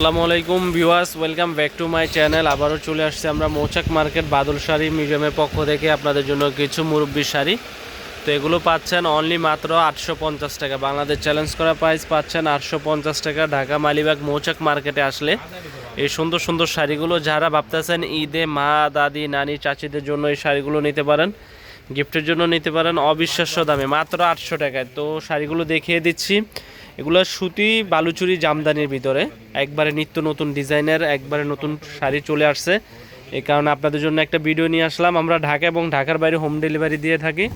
আসসালামু আলাইকুম viewers, welcome back to my channel. আবারও চলে আসছে আমরা মৌচাক মার্কেট বাদল শাড়ি মিউজিয়ামের পক্ষ থেকে আপনাদের জন্য কিছু মুরব্বী শাড়ি। তো এগুলো পাচ্ছেন অনলি মাত্র আটশো পঞ্চাশ টাকা। বাংলাদেশ চ্যালেঞ্জ করা প্রাইস পাচ্ছেন আটশো পঞ্চাশ টাকা। ঢাকা মালিবাগ মৌচাক মার্কেটে আসলে এই সুন্দর সুন্দর শাড়িগুলো যারা ভাবতেছেন ঈদে মা, দাদি, নানি, চাচিদের জন্য এই শাড়িগুলো নিতে পারেন গিফটের জন্য নিতে পারেন অবিশ্বাস্য দামে, মাত্র আটশো টাকায়। তো শাড়িগুলো দেখিয়ে দিচ্ছি। এগুলো সুতি বালুচুরি জামদানির ভিতরে। একবারে নিত্য নতুন ডিজাইনের, একবারে নতুন শাড়ি চলে আসছে। এই কারণে আপনাদের জন্য একটা ভিডিও নিয়ে আসলাম। আমরা ঢাকা এবং ঢাকার বাইরে হোম ডেলিভারি দিয়ে থাকি।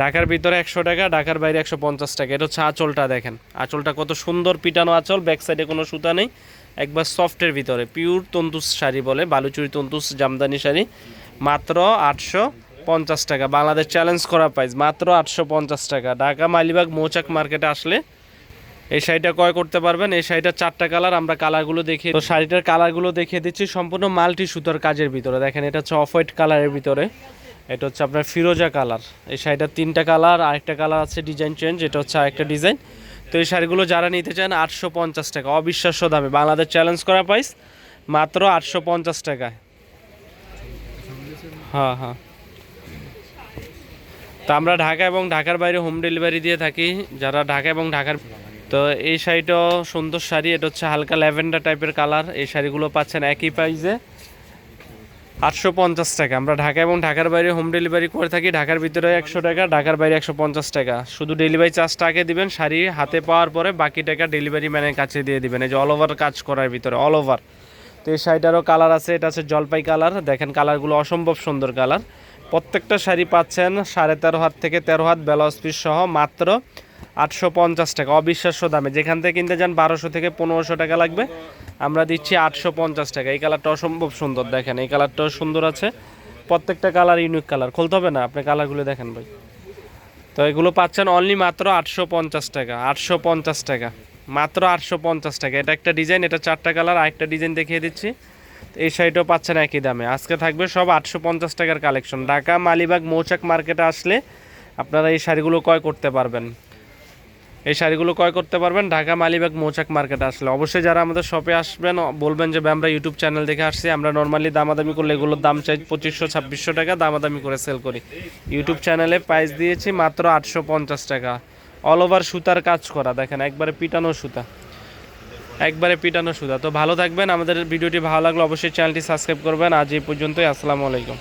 ঢাকার ভিতরে একশো টাকা, ঢাকার বাইরে একশো পঞ্চাশ টাকা। এটা হচ্ছে আঁচলটা দেখেন। আঁচলটা কত সুন্দর পিটানো আঁচল, ব্যাক সাইডে কোনো সুতা নেই। একবার সফটের ভিতরে, পিওর তন্তুস শাড়ি বলে, বালুচুরি তন্তুস, জামদানি শাড়ি। মাত্র আটশো পঞ্চাশ টাকা। বাংলাদেশ চ্যালেঞ্জ করা প্রাইস মাত্র আটশো পঞ্চাশ টাকা। ঢাকা, মালিবাগ, মৌচাক মার্কেটে আসলে এই শাড়িটা ক্রয় করতে পারবেন। এই শাড়িটার চারটা কালার, আমরা কালারগুলো দেখিয়ে তো শাড়িটার কালারগুলো দেখিয়ে দিচ্ছি সম্পূর্ণ মাল্টি সুতোর কাজের ভিতরে। দেখেন, এটা হচ্ছে অফ হোয়াইট কালারের ভিতরে। এটা হচ্ছে আপনার ফিরোজা কালার। এই শাড়িটার তিনটা কালার, আরেকটা কালার আছে ডিজাইন চেঞ্জ, এটা হচ্ছে আরেকটা ডিজাইন। তো এই শাড়িগুলো যারা নিতে চান, আটশো পঞ্চাশ টাকা। অবিশ্বাস্য দামে। বাংলাদেশ চ্যালেঞ্জ করা প্রাইস মাত্র আটশো পঞ্চাশ টাকায়। হ্যাঁ হ্যাঁ। তো আমরা ঢাকা এবং ঢাকার বাইরে হোম ডেলিভারি দিয়ে থাকি। যারা ঢাকা এবং ঢাকার তো এই শাড়িটাও সুন্দর শাড়ি, এটা হচ্ছে হালকা ল্যাভেন্ডার টাইপের কালার এই শাড়িগুলো পাচ্ছেন একই প্রাইসে আটশো পঞ্চাশ টাকা। আমরা ঢাকা এবং ঢাকার বাইরে হোম ডেলিভারি করে থাকি, ঢাকার ভিতরে একশো টাকা, ঢাকার বাইরে একশো পঞ্চাশ টাকা। শুধু ডেলিভারি চার্জটা আগে দিবেন, শাড়ি হাতে পাওয়ার পরে বাকি টাকা ডেলিভারি ম্যানের কাছে দিয়ে দিবেন। এই যে অল ওভার কাজ করার ভিতরে অল ওভার তো এই শাড়িটারও কালার আছে, এটা আছে জলপাই কালার দেখেন কালারগুলো অসম্ভব সুন্দর কালার প্রত্যেকটা শাড়ি পাচ্ছেন সাড়ে তেরো হাত থেকে তেরো হাত ব্লাউজ পিস সহ, মাত্র আটশো পঞ্চাশ টাকা, অবিশ্বাস্য দামে। যেখান থেকে কিনতে যান বারোশো থেকে পনেরোশো টাকা লাগবে। আমরা দিচ্ছি আটশো পঞ্চাশ টাকা। এই কালারটা অসম্ভব সুন্দর, দেখেন। এই কালারটাও সুন্দর আছে। প্রত্যেকটা কালার ইউনিক কালার। খুলতে হবে না, আপনি কালারগুলো দেখেন ভাই। তো এগুলো পাচ্ছেন অনলি মাত্র আটশো পঞ্চাশ টাকা, আটশো পঞ্চাশ টাকা। মাত্র আটশো পঞ্চাশ টাকা। এটা একটা ডিজাইন এটা চারটা কালার। আরেকটা ডিজাইন দেখিয়ে দিচ্ছি। এই শাড়িটাও পাচ্ছেন একই দামে। আজকে থাকবে সব আটশো পঞ্চাশ টাকার কালেকশন ঢাকা, মালিবাগ, মৌচাক মার্কেটে আসলে আপনারা এই শাড়িগুলো ক্রয় করতে পারবেন। এই শাড়িগুলো ক্রয় করতে পারবেন। ঢাকা মালিবাগ মৌচাক মার্কেটে আসলে। অবশ্যই যারা আমাদের শপে আসবেন, বলবেন যে আমরা ইউটিউব চ্যানেল দেখে আসছি। আমরা নর্মালি দামাদামি করলে এগুলোর দাম চাই পঁচিশশো, ছাব্বিশশো টাকা, দামাদামি করে সেল করি। ইউটিউব চ্যানেলে প্রাইস দিয়েছি মাত্র আটশো পঞ্চাশ টাকা। অল ওভার সুতার কাজ করা। দেখেন, একবারে পিটানো সুতা। একবারে পিটানো সুতা। তো ভালো থাকবেন। আমাদের ভিডিওটি ভালো লাগলে অবশ্যই চ্যানেলটি সাবস্ক্রাইব করবেন। আজ এই পর্যন্তই। আসসালামু আলাইকুম।